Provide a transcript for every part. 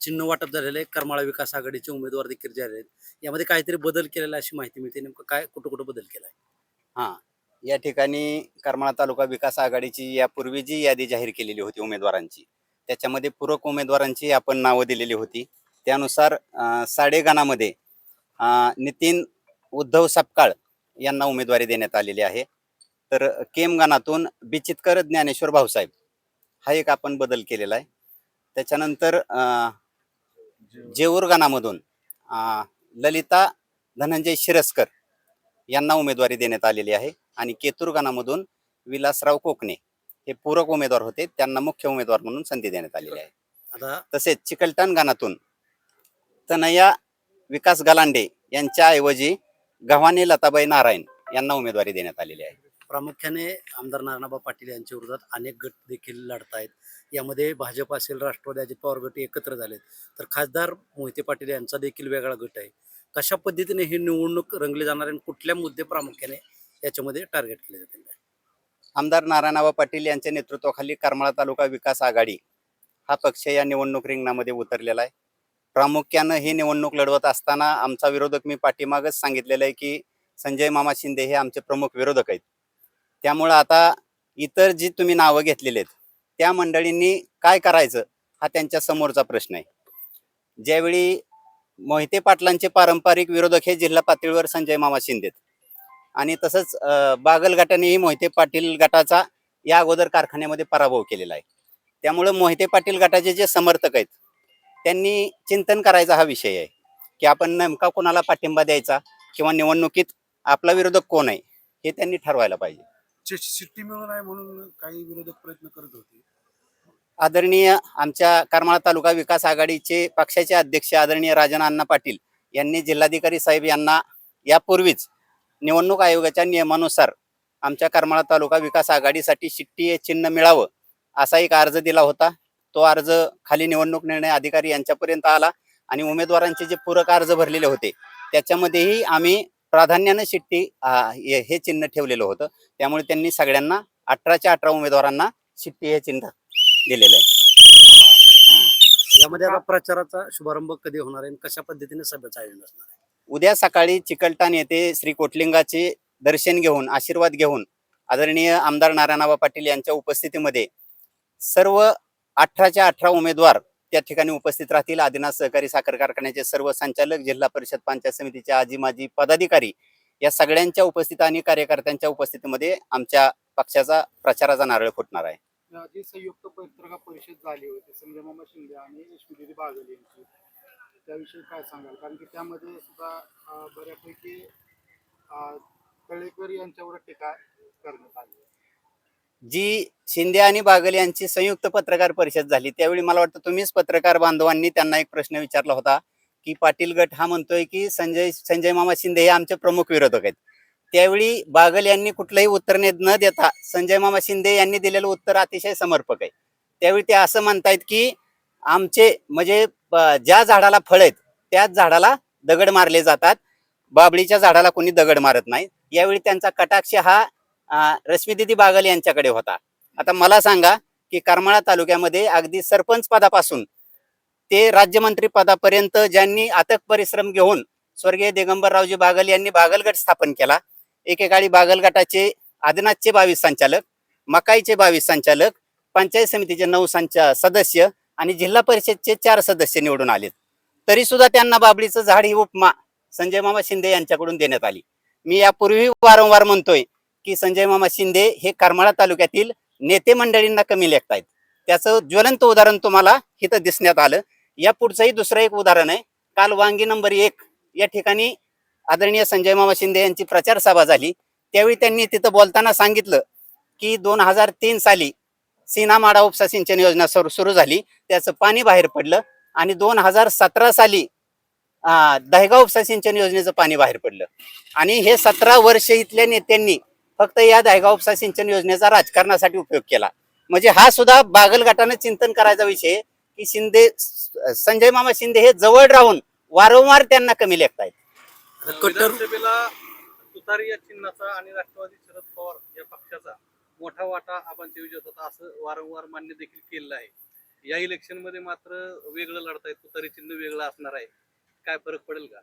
चिन्ह वाटप झालेलं आहे. करमाळा विकास आघाडीचे उमेदवार देखील जाहीर आहेत. यामध्ये काहीतरी बदल केलेला अशी माहिती मिळते. नेमकं काय कुठं कुठं बदल केला आहे हां. या ठिकाणी करमाळा तालुका विकास आघाडीची यापूर्वी जी यादी जाहीर केलेली होती उमेदवारांची त्याच्यामध्ये पूरक उमेदवारांची आपण नावं दिलेली होती. त्यानुसार अं, नितीन उद्धव सपकाळ यांना उमेदवारी देण्यात आलेली आहे. तर केम बिचितकर ज्ञानेश्वर भाऊसाहेब हा एक आपण बदल केलेला आहे. त्याच्यानंतर अं, जेऊर गणामधून अं, ललिता धनंजय शिरस्कर यांना उमेदवारी देण्यात आलेली आहे. आणि केतूर गणामधून विलासराव कोकणे हे पूरक उमेदवार होते. त्यांना मुख्य उमेदवार म्हणून संधी देण्यात आलेली आहे. तसेच चिकलठाण गणातून तनया विकास गलांडे यांच्या ऐवजी गव्हाणे लताबाई नारायण यांना उमेदवारी देण्यात आलेली आहे. प्रामुख्याने आमदार नारायणबा पाटील यांच्या विरोधात अनेक गट देखील लढत आहेत यामध्ये भाजप असेल राष्ट्रवादी अजित पवार गट एकत्र झालेत. तर खासदार मोहिते पाटील यांचा देखील वेगळा गट आहे. कशा पद्धतीने ही निवडणूक रंगली जाणार आहे आणि कुठल्या मुद्दे प्रामुख्याने याच्यामध्ये टार्गेट केले जातील? आमदार नारायणाबा पाटील यांच्या नेतृत्वाखाली करमाळा तालुका विकास आघाडी हा पक्ष या निवडणूक रिंगणामध्ये उतरलेला आहे. प्रामुख्यानं ही निवडणूक लढवत असताना आमचा विरोधक मी पाठीमागच सांगितलेला आहे की संजय मामा शिंदे हे आमचे प्रमुख विरोधक आहेत. त्यामुळं आता इतर जी तुम्ही नावं घेतलेली आहेत त्या मंडळींनी काय करायचं हा त्यांच्या समोरचा प्रश्न आहे. ज्यावेळी मोहिते पाटलांचे पारंपरिक विरोधक हे जिल्हा पातळीवर संजय मामा शिंदेत आणि तसंच बागल गटानेही मोहिते पाटील गटाचा या अगोदर कारखान्यामध्ये पराभव केलेला आहे. त्यामुळं मोहिते पाटील गटाचे जे समर्थक आहेत त्यांनी चिंतन करायचा हा विषय आहे की आपण नेमका कोणाला पाठिंबा द्यायचा किंवा निवडणुकीत आपला विरोधक कोण आहे हे त्यांनी ठरवायला पाहिजे. शिट्टी मिळू म्हणून काही विरोधक प्रयत्न करत होते. आदरणीय आमच्या करमाळा तालुका विकास आघाडीचे पक्षाचे अध्यक्ष आदरणीय राजन अण्णा पाटील यांनी जिल्हाधिकारी साहेब यांना यापूर्वीच निवडणूक आयोगाच्या नियमानुसार आमच्या करमाळा तालुका विकास आघाडीसाठी शिट्टी हे चिन्ह मिळावं असा एक अर्ज दिला होता. तो अर्ज खाली निवडणूक निर्णय अधिकारी यांच्यापर्यंत आला आणि उमेदवारांचे जे पूरक अर्ज भरलेले होते त्याच्यामध्येही आम्ही प्राधान्यानं शिट्टी हे चिन्ह ठेवलेलं होतं. त्यामुळे त्यांनी सगळ्यांना अठराच्या अठरा उमेदवारांना शिट्टी हे चिन्ह दिलेलं आहे. यामध्ये आता प्रचाराचा शुभारंभ कधी होणार आहे आणि कशा पद्धतीने सभेचं आयोजन असणार आहे? उद्या सकाळी चिकलठाण येथे श्री कोटलिंगाचे दर्शन घेऊन आशीर्वाद घेऊन आदरणीय आमदार नारायणबा पाटील यांच्या उपस्थितीमध्ये सर्व अठराच्या अठरा उमेदवार त्या ठिकाणी उपस्थित राहतील. आदिनाथ सहकारी साखर कारखान्याचे सर्व संचालक जिल्हा परिषद पंचायत समितीचे आजी माजी पदाधिकारी या सगळ्यांच्या उपस्थित आणि कार्यकर्त्यांच्या उपस्थितीमध्ये आमच्या पक्षाचा प्रचाराचा नारळ फुटणार आहे. जी संयुक्त पत्रकार परिषद झाली होती. संजय मामा शिंदे आणि यशवंती बागल यांची. त्याविषयी काय सांगाल? कारण की त्यामध्ये सुद्धा बऱ्यापैकी तळेकर यांच्यावर टीका करण्यात आली जी शिंदे आणि बागल यांची संयुक्त पत्रकार परिषद झाली त्यावेळी मला वाटतं तुम्हीच पत्रकार बांधवांनी त्यांना एक प्रश्न विचारला होता की पाटील गट हा म्हणतोय की संजय संजय मामा शिंदे हे आमचे प्रमुख विरोधक आहेत. त्यावेळी बागल यांनी कुठलंही उत्तर ने- न देता संजय मामा शिंदे यांनी दिलेलं उत्तर अतिशय समर्पक आहे. त्यावेळी ते असं म्हणतायत की आमचे म्हणजे ज्या झाडाला फळ आहेत त्याच झाडाला दगड मारले जातात. बाबळीच्या झाडाला कोणी दगड मारत नाही. यावेळी त्यांचा कटाक्ष हा रश्मीदिदी बागल यांच्याकडे होता. आता मला सांगा की करमाळा तालुक्यामध्ये अगदी सरपंच पदापासून ते राज्यमंत्री पदापर्यंत ज्यांनी अथक परिश्रम घेऊन स्वर्गीय दिगंबररावजी बागल यांनी बागलगट स्थापन केला. एकेकाळी बागलगटाचे आदनाथचे बावीस संचालक मकाईचे बावीस संचालक पंचायत समितीचे नऊ संचा सदस्य आणि जिल्हा परिषदचे चार सदस्य निवडून आलेत. तरी सुद्धा त्यांना बाबळीचं झाड ही उपमा संजय मामा शिंदे यांच्याकडून देण्यात आली. मी यापूर्वी वारंवार म्हणतोय की संजय मामा शिंदे हे करमाळा तालुक्यातील नेते मंडळींना कमी लेखतायत. त्याचं ज्वलंत उदाहरण तुम्हाला इथं दिसण्यात आलं. या पुढचंही दुसरं एक उदाहरण आहे. काल वांगी नंबर एक या ठिकाणी आदरणीय संजय मामा शिंदे यांची प्रचार सभा झाली. त्यावेळी त्यांनी तिथं बोलताना सांगितलं की दोन हजार तीन साली सीनामाडा उपसा सिंचन योजना सुरू सुरू झाली. त्याचं पाणी बाहेर पडलं आणि दोन हजार सतरा साली दहगाव उपसा सिंचन योजनेचं पाणी बाहेर पडलं. आणि हे सतरा वर्ष इथल्या नेत्यांनी फक्त या दहेगाव उपसा सिंचन योजनेचा राजकारणासाठी उपयोग केला. म्हणजे हा सुद्धा बागल गटानं चिंतन करायचा विषय की शिंदे संजय मामा शिंदे हे जवळ राहून वारंवार त्यांना कमी लेखतायत. विधानसभेला तुतारी या चिन्हाचा आणि राष्ट्रवादी शरद पवार या पक्षाचा मोठा वाटा आपण विजत होता असं वारंवार मान्य देखील केलेलं आहे. या इलेक्शनमध्ये मात्र वेगळं लढतायत तुतारी चिन्ह वेगळं असणार आहे. काय फरक पडेल का?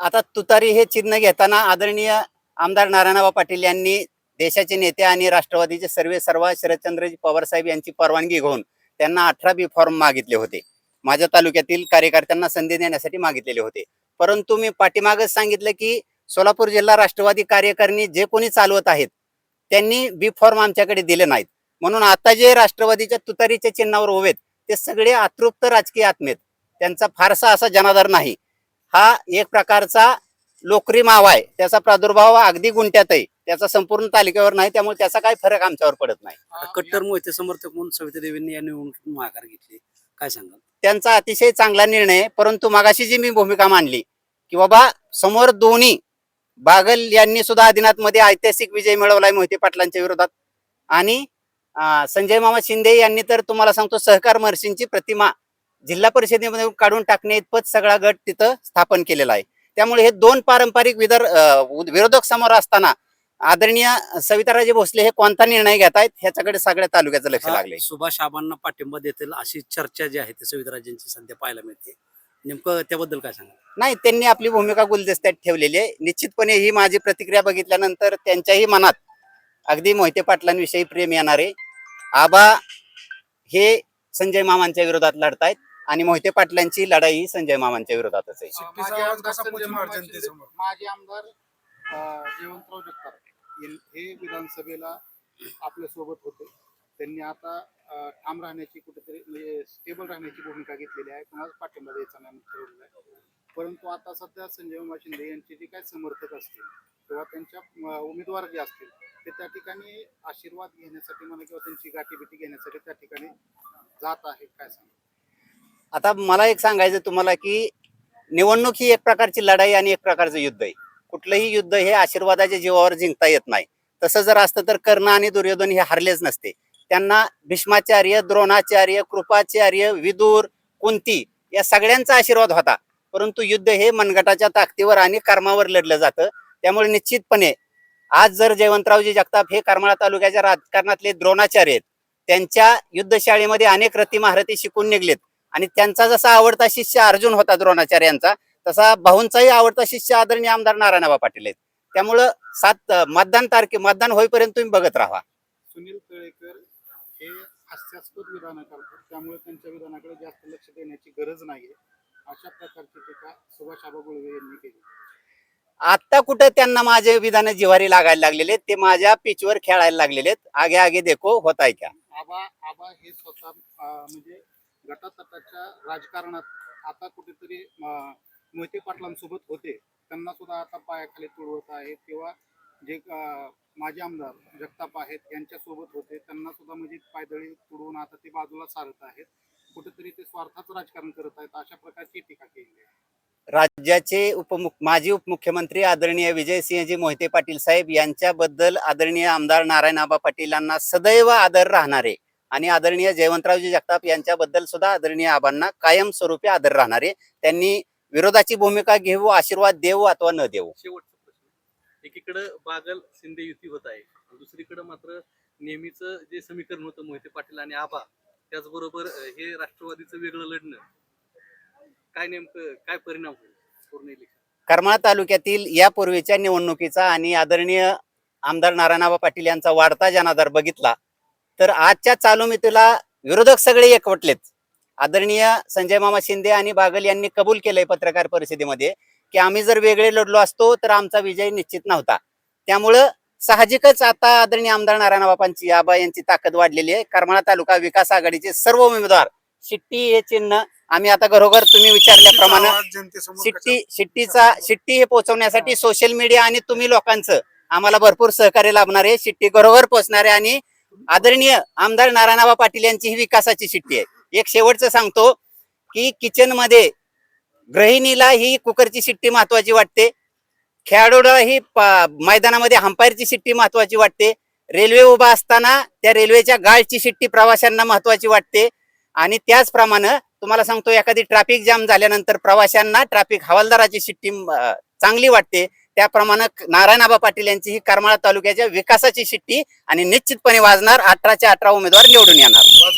आता तुतारी हे चिन्ह घेताना आदरणीय आमदार नारायणबा पाटील यांनी देशाचे नेते आणि राष्ट्रवादीचे सर्वे सर्व शरदचंद्रजी पवार साहेब यांची परवानगी घेऊन त्यांना अठरा बी फॉर्म मागितले होते. माझ्या तालुक्यातील कार्यकर्त्यांना संधी देण्यासाठी मागितलेले होते. परंतु मी पाठीमागच सांगितलं की सोलापूर जिल्हा राष्ट्रवादी कार्यकारिणी जे कोणी चालवत आहेत त्यांनी बी फॉर्म आमच्याकडे दिले नाहीत. म्हणून आता जे राष्ट्रवादीच्या तुतारीच्या चिन्हावर उभेत आहेत, ते सगळे अतृप्त राजकीय आत्मेत. त्यांचा फारसा असा जनाधार नाही. हा एक प्रकारचा लोकरी मावा आहे. त्याचा प्रादुर्भाव अगदी गुंट्यात आहे. त्याचा संपूर्ण तालुक्यावर नाही त्यामुळे त्याचा काही फरक आमच्यावर पडत नाही. कट्टर मोहिते समर्थक म्हणून सविता देवींनी या निवडणूक माघार घेतली. काय सांगाल? त्यांचा अतिशय चांगला निर्णय परंतु मागाशी जी मी भूमिका मांडली की बाबा समोर दोन्ही बागल यांनी सुद्धा आदिनाथमध्ये ऐतिहासिक विजय मिळवलाय मोहिते पाटलांच्या विरोधात. आणि संजय मामा शिंदे यांनी तर तुम्हाला सांगतो सहकार महर्षींची प्रतिमा जिल्हा परिषदेमध्ये काढून टाकणे इतपत सगळा गट तिथं स्थापन केलेला आहे. त्यामुळे हे दोन पारंपरिक विदर विरोधक समोर असताना आदरणीय सविताराजे भोसले हे कोणता निर्णय घेत आहेत ह्याच्याकडे सगळ्या तालुक्याचं लक्ष लागले सुभाष आबांना पाठिंबा देतील अशी चर्चा जी आहे ती सविताराजेंची सध्या पाहायला मिळते. नेमकं त्याबद्दल काय सांगाल? नाही त्यांनी आपली भूमिका गुलदस्त्यात ठेवलेली आहे. निश्चितपणे ही माझी प्रतिक्रिया बघितल्यानंतर त्यांच्याही मनात अगदी मोहिते पाटलांविषयी प्रेम येणारे आबा हे संजय मामांच्या विरोधात लढतायत. आणि मोहिते पाटलांची लढाई ही संजय मामांच्या विरोधातच आहे. आवाज आमदार संजय अं, जयवंतराव जगताप हे- हे विधानसभेला आपल्यासोबत होते. त्यांनी आता अं, ठाम राहण्याची कुठेतरी म्हणजे स्टेबल राहण्याची भूमिका घेतलेली आहे. कुणाला पाठिंबा द्यायचा नाही म्हणून ठरवलेलं आहे परंतु आता सध्या संजय मामा शिंदे यांचे जे काही समर्थक असतील किंवा त्यांच्या अं, उमेदवार जे असतील ते त्या ठिकाणी आशीर्वाद घेण्यासाठी म्हणा किंवा त्यांची गाठीबिटी घेण्यासाठी त्या ठिकाणी जात आहेत काय सांगा आता मला एक सांगायचं तुम्हाला की निवडणूक ही एक प्रकारची लढाई आणि एक प्रकारचं युद्ध आहे. कुठलंही युद्ध हे आशीर्वादाच्या जीवावर जिंकता येत नाही. तसं जर असतं तर कर्ण आणि दुर्योधन हे हरलेच नसते. त्यांना भीष्माचार्य द्रोणाचार्य कृपाचार्य विदूर कुंती या सगळ्यांचा आशीर्वाद होता. परंतु युद्ध हे मनगटाच्या ताकदीवर आणि कर्मावर लढलं जातं. त्यामुळे निश्चितपणे आज जर जयवंतरावजी जगताप हे करमाळा तालुक्याच्या राजकारणातले द्रोणाचार्य आहेत त्यांच्या युद्धशाळेमध्ये अनेक रती महारथी शिकून निघलेत. आणि त्यांचा जसा आवडता शिष्य अर्जुन होता द्रोणाचार्यांचा तसा भाऊंचाही आवडता शिष्य आदरणीय आमदार नारायणबा पाटील आहेत. त्यामुळं सात मतदान तारखे मतदान होईपर्यंत तुम्ही बघत राहा. सुनील तळेकर हे हास्यास्पद विधानं करतात. त्यामुळे त्यांच्या विधानाकडे जास्त लक्ष देण्याची गरज नाहीये. अशा प्रकारची टीका सुभाष आबा गुळवे यांनी केली. आता कुठं त्यांना माझे विधान जिव्हारी लागायला लागलेले आहेत. ते माझ्या पिचवर खेळायला लागलेले आहेत. आगे आगे देखो होत आहे क्या आबा आबा हे स्वतः अं, म्हणजे गटातटाच्या राजकारणात आता कुठेतरी मोहिते पाटलांसोबत होते. त्यांना सुद्धा आता पायाखाली तुडवत आहेत किंवा जे अं, माजी आमदार जगताप आहेत यांच्यासोबत होते. त्यांना सुद्धा म्हणजे पायदळी तुडवून आता ते बाजूला सारत आहेत. कुठेतरी ते स्वार्थाचं राजकारण करत आहेत. अशा प्रकारची टीका केली आहे. राज्याचे उपमुख माजी उपमुख्यमंत्री आदरणीय विजयसिंहजी मोहिते पाटील साहेब यांच्याबद्दल आदरणीय आमदार नारायणबा पाटील यांना सदैव आदर राहणारे आणि आदरणीय जयवंतरावजी जगताप यांच्याबद्दल सुद्धा आदरणीय आबांना कायमस्वरूपी आदर राहणारे. त्यांनी विरोधाची भूमिका घेऊ आशीर्वाद देऊ अथवा न देऊ शेवटचा प्रश्न. एकीकडे बागल शिंदे युती होत आहे. दुसरीकडे मात्र नेहमीच जे समीकरण होतं मोहिते पाटील आणि आबा त्याचबरोबर हे राष्ट्रवादीचं वेगळं लढणं. काय नेमकं काय परिणाम होईल? पूर्ण इलेक्शन. करमाळा तालुक्यातील यापूर्वीच्या निवडणुकीचा आणि आदरणीय आमदार नारायणआबा पाटील यांचा वाढता जनाधार बघितला तर आजच्या चालू मितीला विरोधक सगळे एकवटलेत. आदरणीय संजय मामा शिंदे आणि बागल यांनी कबूल केलंय पत्रकार परिषदेमध्ये की आम्ही जर वेगळे लढलो असतो तर आमचा विजय निश्चित नव्हता. त्यामुळं साहजिकच आता आदरणीय आमदार नारायण बापांची आबा यांची ताकद वाढलेली आहे. करमाळा तालुका विकास आघाडीचे सर्व उमेदवार शिट्टी हे चिन्ह आम्ही आता घरोघर तुम्ही विचारल्याप्रमाणे शिट्टी शिट्टीचा शिट्टी हे पोहोचवण्यासाठी सोशल मीडिया आणि तुम्ही लोकांचं आम्हाला भरपूर सहकार्य लाभणार आहे शिट्टी घरोघर पोहोचणार आहे आणि आदरणीय आमदार नारायणाबा पाटील यांची ही विकासाची शिट्टी आहे. एक शेवटचं सांगतो की किचनमध्ये गृहिणीला ही कुकरची शिट्टी महत्वाची वाटते. खेळाडूला ही मैदानामध्ये हंपायरची शिट्टी महत्वाची वाटते. रेल्वे उभा असताना त्या रेल्वेच्या गाळची शिट्टी प्रवाशांना महत्वाची वाटते. आणि त्याचप्रमाणे तुम्हाला सांगतो एखादी ट्रॅफिक जाम झाल्यानंतर प्रवाशांना ट्रॅफिक हवालदाराची शिट्टी चांगली वाटते. त्याप्रमाणे नारायणाबा पाटील यांची ही करमाळा तालुक्याच्या विकासाची शिट्टी आणि निश्चितपणे वाजणार अठराच्या अठरा उमेदवार निवडून येणार.